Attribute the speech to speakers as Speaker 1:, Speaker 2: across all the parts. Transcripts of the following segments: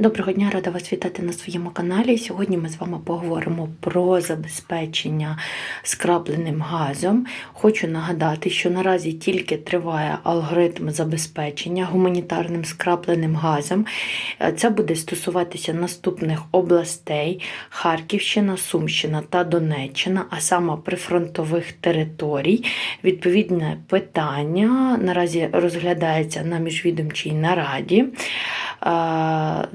Speaker 1: Доброго дня, рада вас вітати на своєму каналі. Сьогодні ми з вами поговоримо про забезпечення скрапленим газом. Хочу нагадати, що наразі тільки триває алгоритм забезпечення гуманітарним скрапленим газом. Е, Це буде стосуватися наступних областей: Харківщина, Сумщина та Донеччина, а саме прифронтових територій. Відповідне питання наразі розглядається на міжвідомчій нараді.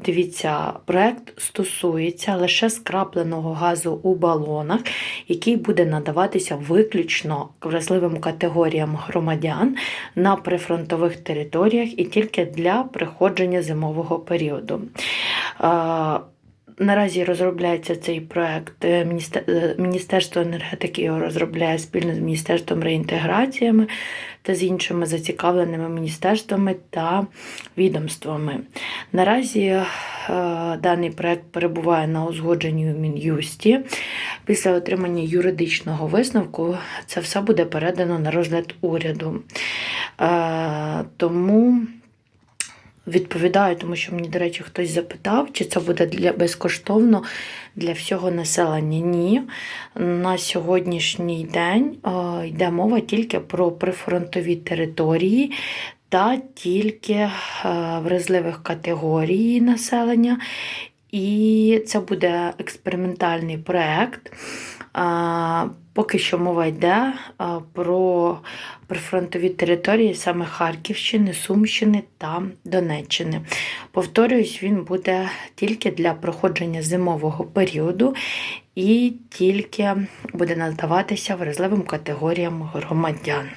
Speaker 1: Дивіться, проект стосується лише скрапленого газу у балонах, який буде надаватися виключно вразливим категоріям громадян на прифронтових територіях і тільки для приходження зимового періоду. Наразі розробляється цей проект. е, е, Міністерство енергетики його розробляє спільно з Міністерством реінтеграціями та з іншими зацікавленими міністерствами та відомствами. Наразі е, даний проект перебуває на узгодженні у Мін'юсті. Після отримання юридичного висновку це все буде передано на розгляд уряду. Тому. Відповідаю, тому що мені, до речі, хтось запитав, чи це буде для безкоштовно для всього населення. Ні. На сьогоднішній день е, йде мова тільки про прифронтові території та тільки е, вразливих категорій населення. І це буде експериментальний проєкт. Поки що мова йде про прифронтові території саме Харківщини, Сумщини та Донеччини. Повторююсь, він буде тільки для проходження зимового періоду і тільки буде надаватися вразливим категоріям громадян.